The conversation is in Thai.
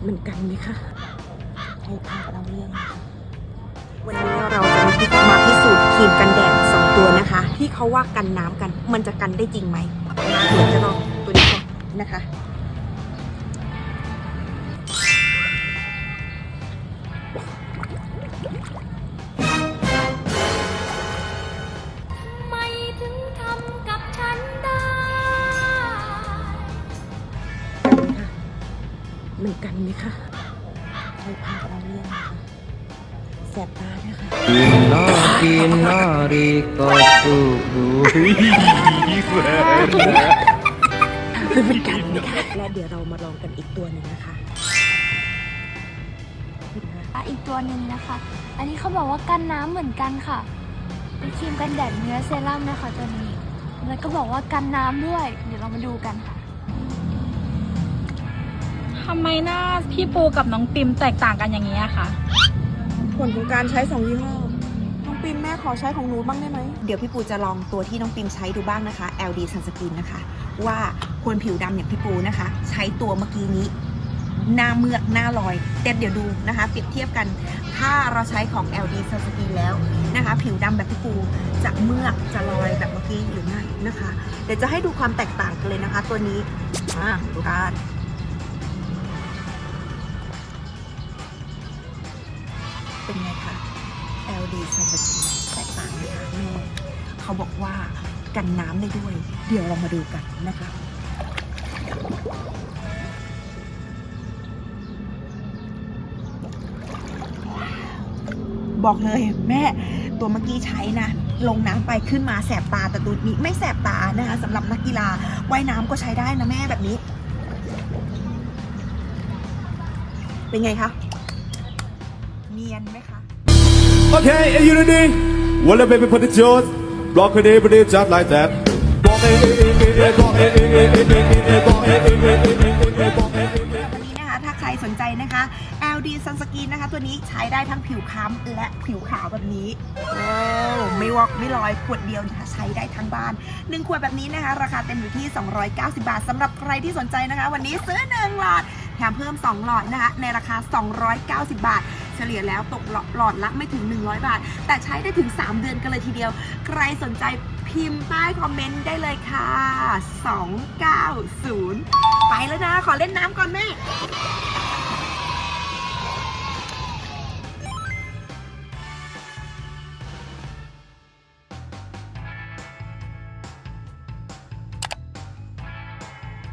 เหมือนกันไหมคะให้ภาพเราเรื่องนะคะวันนี้เราจะมาพิมาพิสูจน์ครีมกันแดดสองตัวนะคะ ที่เขาว่ากันน้ำกัน มันจะกันได้จริงไหมเดี๋ยวจะลองตัวนี้ก่อนนะคะ เหมือนกันไหมคะให้ภาพเราเรื่องนะคะแสบตานะคะ Kina kinari ketubuh คือเป็นกันไหมคะและเดี๋ยวเรามาลองกันอีกตัวหนึ่งนะคะเห็นไหมคะอะอีกตัวหนึ่งนะคะ อันนี้เขาบอกว่ากันน้ำเหมือนกันค่ะ เป็นครีมกันแดดเนื้อเซรั่มนะคะตัวนี้ แล้วก็บอกว่ากันน้ำด้วย เดี๋ยวเรามาดูกันค่ะ ทำไมหน้าพี่ปูกับน้องปิมแตกต่างกันอย่างนี้อะคะผลของการใช้สองยี่ห้อ น้องปิมแม่ขอใช้ของหนูบ้างได้ไหม เดี๋ยวพี่ปูจะลองตัวที่น้องปิมใช้ดูบ้างนะคะ LD Sunscreen นะคะ ว่าคนผิวดำอย่างพี่ปูนะคะ ใช้ตัวเมื่อกี้นี้ หน้าเมือกหน้าลอยเด็ดเดี๋ยวดูนะคะเปรียบเทียบกัน ถ้าเราใช้ของ LD Sunscreen แล้วนะคะ ผิวดำแบบพี่ปูจะเมือกจะลอยแบบเมื่อกี้หรือไม่นะคะ เดี๋ยวจะให้ดูความแตกต่างกันเลยนะคะ ตัวนี้อ่าดูกัน เป็นไงคะ LD Sunscreen แตกต่างไหมคะแม่เขาบอกว่ากันน้ำได้ด้วย เดี๋ยวเรามาดูกันนะคะบอกเลยแม่ตัวเมื่อกี้ใช้นะ ลงน้ำไปขึ้นมาแสบตาแต่ตัวนี้ไม่แสบตานะคะสำหรับนักกีฬาว่ายน้ำก็ใช้ได้นะแม่แบบนี้ เป็นไงคะ เนียนไหมคะ Okay, are you ready? Well, baby, put it yours. Block it, put it just like that. Block it, block it, block it, block it, block it, block it. วันนี้นะคะ ถ้าใครสนใจนะคะ LD Sunscreen นะคะ ตัวนี้ใช้ได้ทั้งผิวคล้ำและผิวขาวแบบนี้โอ้ไม่วอกไม่ลอยขวดเดียวนะคะใช้ได้ทั้งบ้าน1ขวดแบบนี้นะคะ ราคาเต็มอยู่ที่ 290 บาทสำหรับใครที่สนใจนะคะ วันนี้ซื้อ1หลอดแถมเพิ่ม 2 หลอดนะคะ ในราคา 290 บาทเฉลี่ยแล้วตกหลอดละไม่ถึง 100 บาท แต่ใช้ได้ถึง 3 เดือนกันเลยทีเดียว ใครสนใจพิมพ์ใต้คอมเมนต์ได้เลยค่ะ 290 ไปแล้วนะ ขอเล่นน้ำก่อนแม่